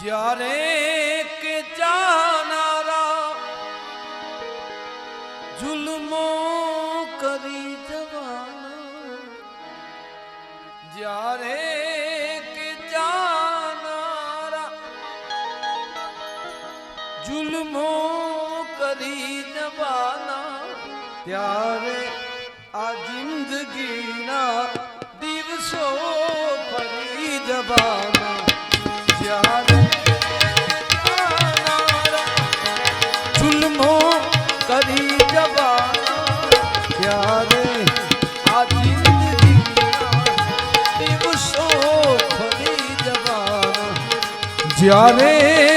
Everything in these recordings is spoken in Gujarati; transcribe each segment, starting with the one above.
જ્યારે કે જાનારા જુલમો કરી જવાના, જ્યારે કે જાનારા જુલમો કરી જવાના, ત્યારે આ જિંદગીના દિવસો ફરી જવાના. જ્યારે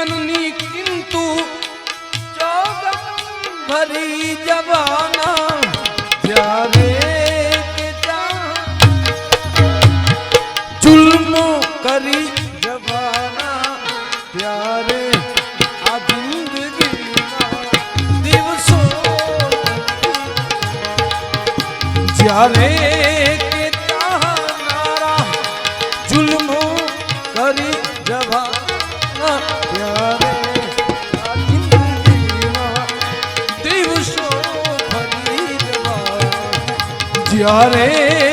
જીવનની કિંતુ ભરી જવાના. જ્યારે જુલ્મો કરી જવાના. ત્યારે આ જિંદગી દિવસો જ્યારે રે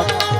মত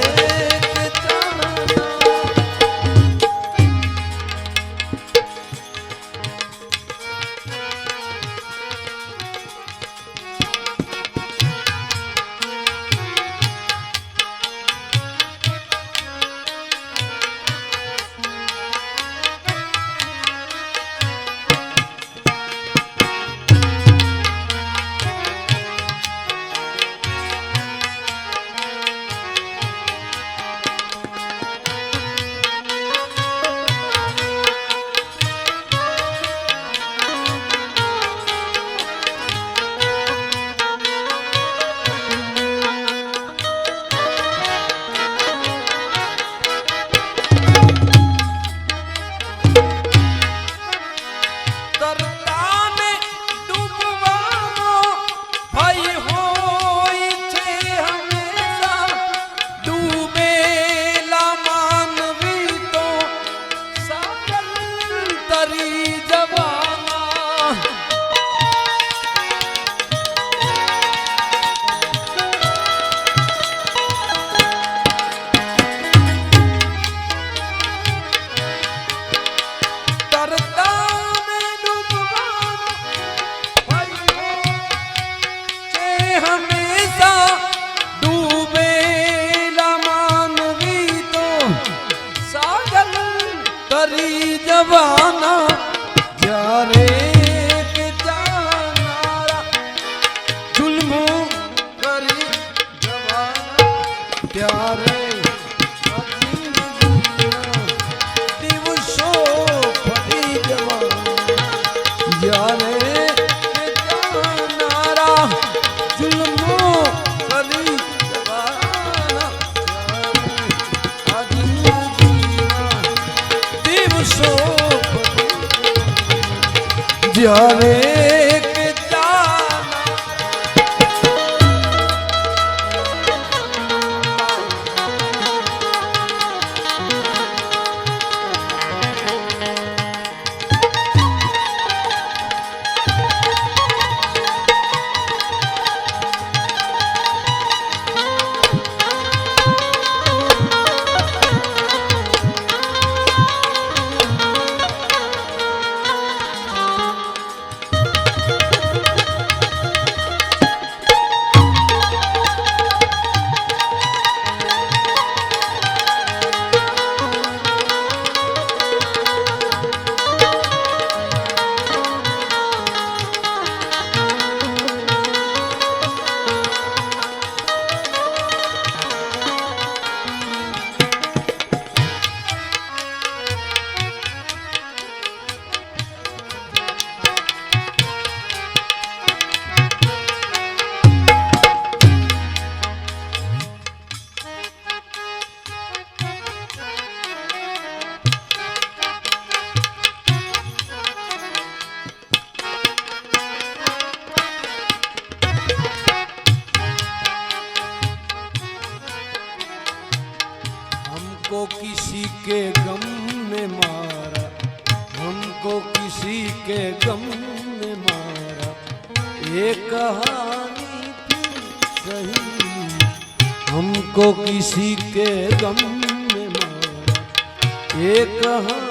હમેશા ડૂબેલા માનવી તો સાગર કરી જવાના જ્યારે में मारा हमको किसी के गम ने मारा ये कहानी सही हमको किसी के गम ने मारा ये कहानी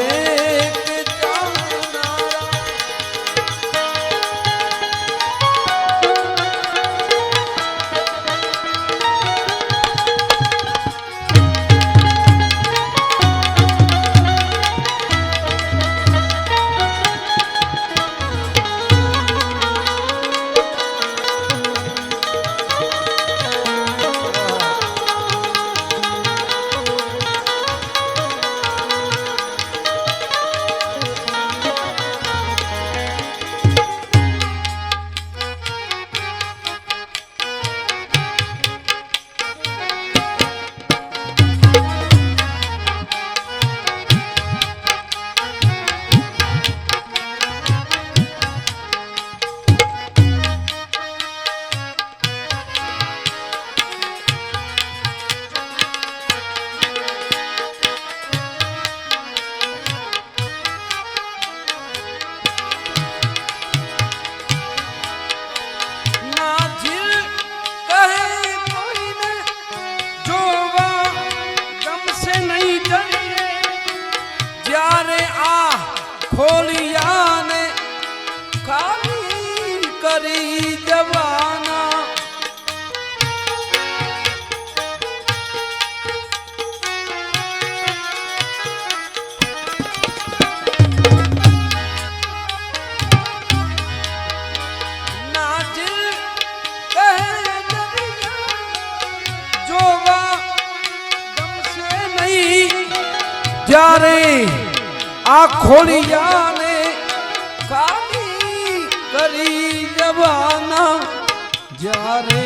જ્યારે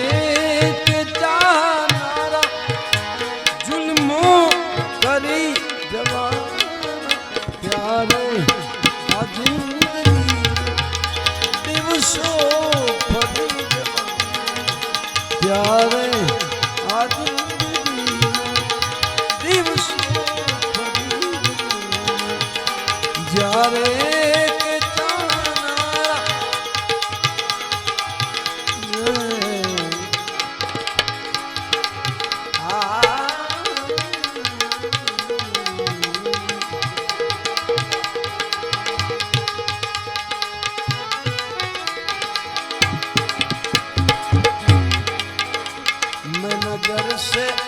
ચાનારા જુલમો કરી જવા ત્યારે દિવસો ફરી ત્યારે said